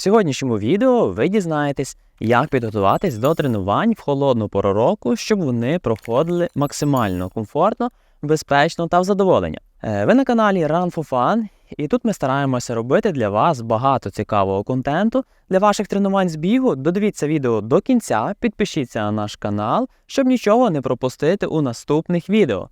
В сьогоднішньому відео ви дізнаєтесь, як підготуватись до тренувань в холодну пору року, щоб вони проходили максимально комфортно, безпечно та в задоволення. Е, Ви на каналі Run for Fun, і тут ми стараємося робити для вас багато цікавого контенту для ваших тренувань з бігу. Додивіться відео до кінця, підпишіться на наш канал, щоб нічого не пропустити у наступних відео.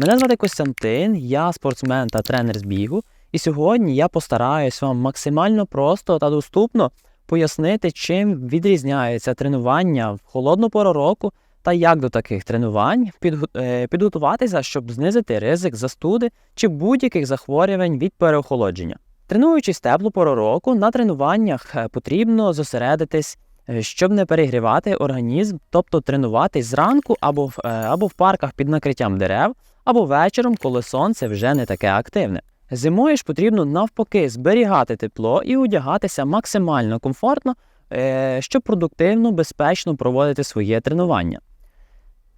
Мене звати Костянтин, я спортсмен та тренер з бігу, і сьогодні я постараюсь вам максимально просто та доступно пояснити, чим відрізняються тренування в холодну пору року та як до таких тренувань е, підготуватися, щоб знизити ризик застуди чи будь-яких захворювань від переохолодження. Тренуючись теплу пору року, на тренуваннях е, потрібно зосередитись, е, щоб не перегрівати організм, тобто тренуватись зранку або в, або в парках під накриттям дерев, або вечором, коли сонце вже не таке активне. Зимою ж потрібно навпаки зберігати тепло і одягатися максимально комфортно, е, щоб продуктивно, безпечно проводити своє тренування.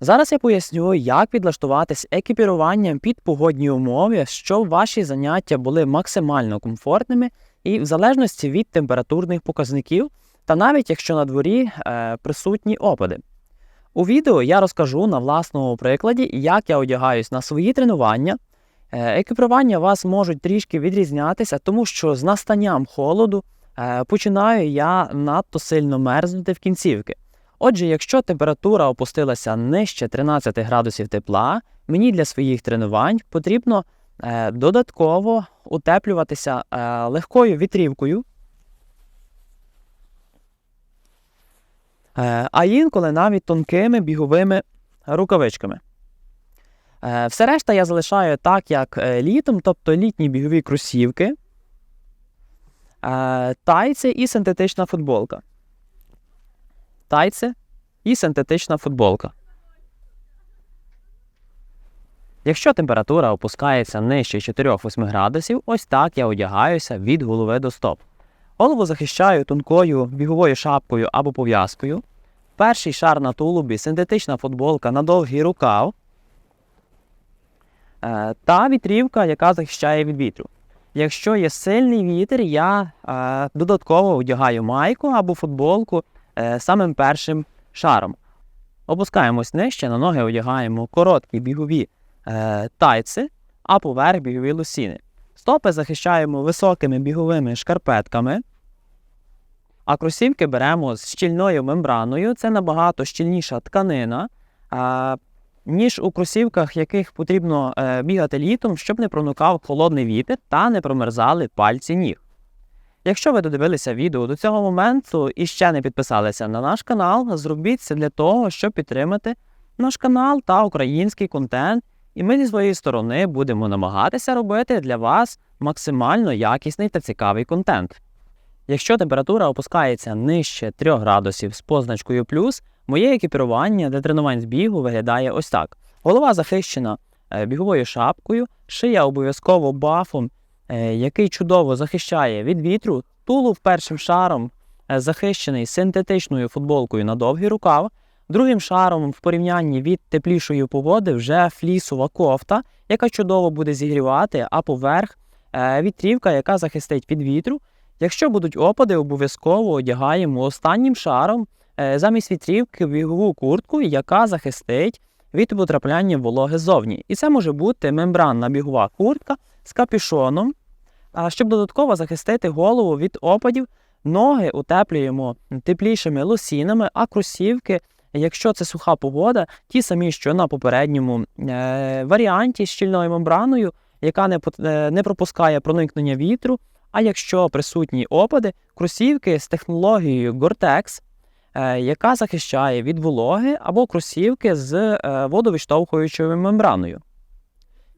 Зараз я поясню, як підлаштуватись екіпіруванням під погодні умови, щоб ваші заняття були максимально комфортними і в залежності від температурних показників, та навіть якщо на дворі е, присутні опади. У відео я розкажу на власному прикладі, як я одягаюсь на свої тренування. Е, Екіпірування вас можуть трішки відрізнятися, тому що з настанням холоду е, починаю я надто сильно мерзнути в кінцівки. Отже, якщо температура опустилася нижче 13 градусів тепла, мені для своїх тренувань потрібно е, додатково утеплюватися легкою вітрівкою. А інколи навіть тонкими біговими рукавичками. Е, Все решта я залишаю так, як е, літом, тобто літні бігові кросівки, е, тайці і синтетична футболка. Тайці і синтетична футболка. Якщо температура опускається нижче 4-8 градусів, ось так я одягаюся від голови до стоп. Голову захищаю тонкою біговою шапкою або пов'язкою. Перший шар на тулубі синтетична футболка на довгий рукав. Е, та вітрівка, яка захищає від вітру. Якщо є сильний вітер, я е, додатково одягаю майку або футболку е, самим першим шаром. Опускаємось нижче, на ноги одягаємо короткі бігові тайци, а поверх бігові лосіни. Стопи захищаємо високими біговими шкарпетками, а кросівки беремо з щільною мембраною. Це набагато щільніша тканина. Ніж у кросівках, яких потрібно е, бігати літом, щоб не проникав холодний вітер та не промерзали пальці ніг. Якщо ви додивилися відео до цього моменту і ще не підписалися на наш канал, зробіть це для того, щоб підтримати наш канал та український контент, і ми зі своєї сторони будемо намагатися робити для вас максимально якісний та цікавий контент. Якщо температура опускається нижче 3 градусів з позначкою плюс, моє екіпірування для тренувань з бігу виглядає ось так: голова захищена е, біговою шапкою, шия обов'язково бафом, е, який чудово захищає від вітру, тулуб першим шаром е, захищений синтетичною футболкою на довгий рукав. Другим шаром в порівнянні від теплішої погоди вже флісова кофта, яка чудово буде зігрівати, а поверх вітрівка, яка захистить від вітру. Якщо будуть опади, обов'язково одягаємо останнім шаром е, замість вітрівки бігову куртку, яка захистить від потрапляння вологи ззовні. І це може бути мембранна бігова куртка з капюшоном, щоб додатково захистити голову від опадів. Ноги утеплюємо теплішими лосінами, а кросівки, якщо це суха погода, ті самі, що на попередньому е, варіанті з щільною мембраною, яка не, е, не пропускає проникнення вітру. А якщо присутні опади, кросівки з технологією Gore-Tex, е, яка захищає від вологи, або кросівки з е, водовідштовхуючою мембраною.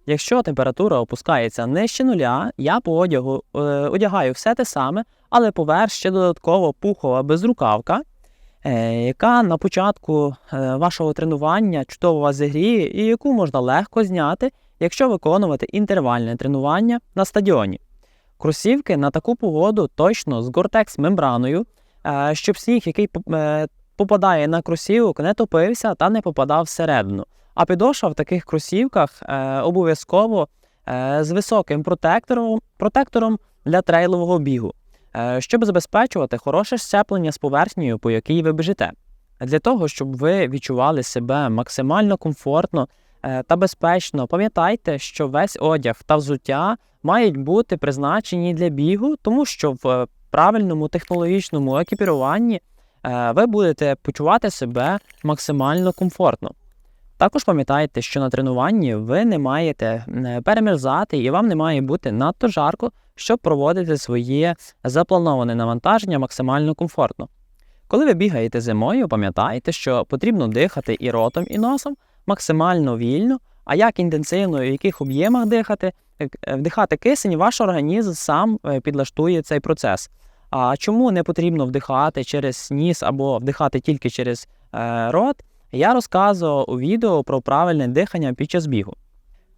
Якщо температура опускається нижче нуля, я по одягу е, одягаю все те саме, але поверх ще додатково пухова безрукавка, е, яка на початку е, вашого тренування чудово вас зігріє і яку можна легко зняти, якщо виконувати інтервальне тренування на стадіоні. Кросівки на таку погоду точно з Gore-Tex мембраною, е, щоб сніг, який е, попадає на кросівок, не топився та не попадав всередину. А підошва в таких кросівках е, обов'язково з високим протектором, протектором для трейлового бігу, щоб забезпечувати хороше щеплення з поверхнею, по якій ви біжите. Для того, щоб ви відчували себе максимально комфортно та безпечно, пам'ятайте, що весь одяг та взуття мають бути призначені для бігу, тому що в е, правильному технологічному екіпіруванні е, ви будете почувати себе максимально комфортно. Також пам'ятайте, що на тренуванні ви не маєте е, перемерзати і вам не має бути надто жарко, щоб проводити своє заплановане навантаження максимально комфортно. Коли ви бігаєте зимою, пам'ятайте, що потрібно дихати і ротом, і носом максимально вільно, а як інтенсивно і в яких об'ємах дихати, е, вдихати кисень, ваш організм сам е, підлаштує цей процес. А чому не потрібно вдихати через ніс або вдихати тільки через е, рот, я розказував у відео про правильне дихання під час бігу.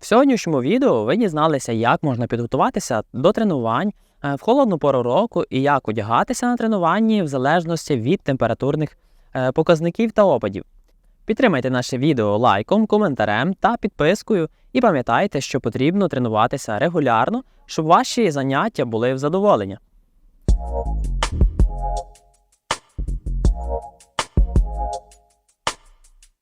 В сьогоднішньому відео ви дізналися, як можна підготуватися до тренувань в холодну пору року і як одягатися на тренуванні в залежності від температурних показників та опадів. Підтримайте наше відео лайком, коментарем та підпискою, і пам'ятайте, що потрібно тренуватися регулярно, щоб ваші заняття були в задоволення.